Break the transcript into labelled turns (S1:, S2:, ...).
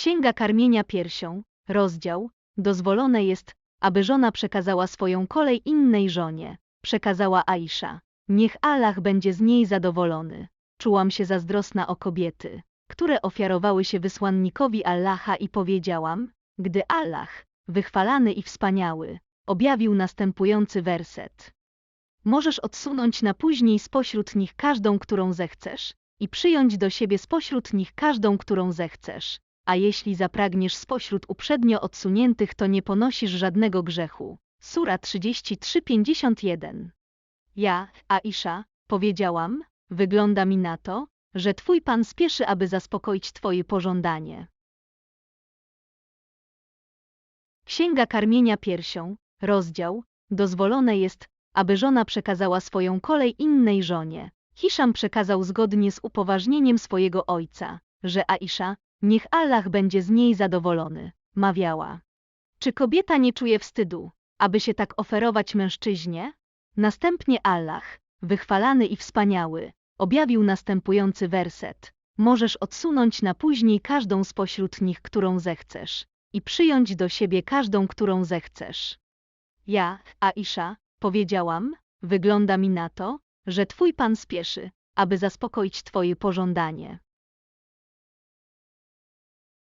S1: Księga Karmienia Piersią, rozdział, dozwolone jest, aby żona przekazała swoją kolej innej żonie, przekazała Aisza. Niech Allah będzie z niej zadowolony. Czułam się zazdrosna o kobiety, które ofiarowały się wysłannikowi Allaha i powiedziałam, gdy Allah, wychwalany i wspaniały, objawił następujący werset. Możesz odsunąć na później spośród nich każdą, którą zechcesz, i przyjąć do siebie spośród nich każdą, którą zechcesz, a jeśli zapragniesz spośród uprzednio odsuniętych, to nie ponosisz żadnego grzechu. Sura 33:51 Ja, Aisza, powiedziałam, wygląda mi na to, że twój pan spieszy, aby zaspokoić twoje pożądanie. Księga Karmienia Piersią, rozdział, dozwolone jest, aby żona przekazała swoją kolej innej żonie. Hiszam przekazał zgodnie z upoważnieniem swojego ojca, że Aisza, niech Allah będzie z niej zadowolony, mawiała. Czy kobieta nie czuje wstydu, aby się tak oferować mężczyźnie? Następnie Allah, wychwalany i wspaniały, objawił następujący werset. Możesz odsunąć na później każdą spośród nich, którą zechcesz, i przyjąć do siebie każdą, którą zechcesz. Ja, Aisza, powiedziałam, wygląda mi na to, że twój pan spieszy, aby zaspokoić twoje pożądanie.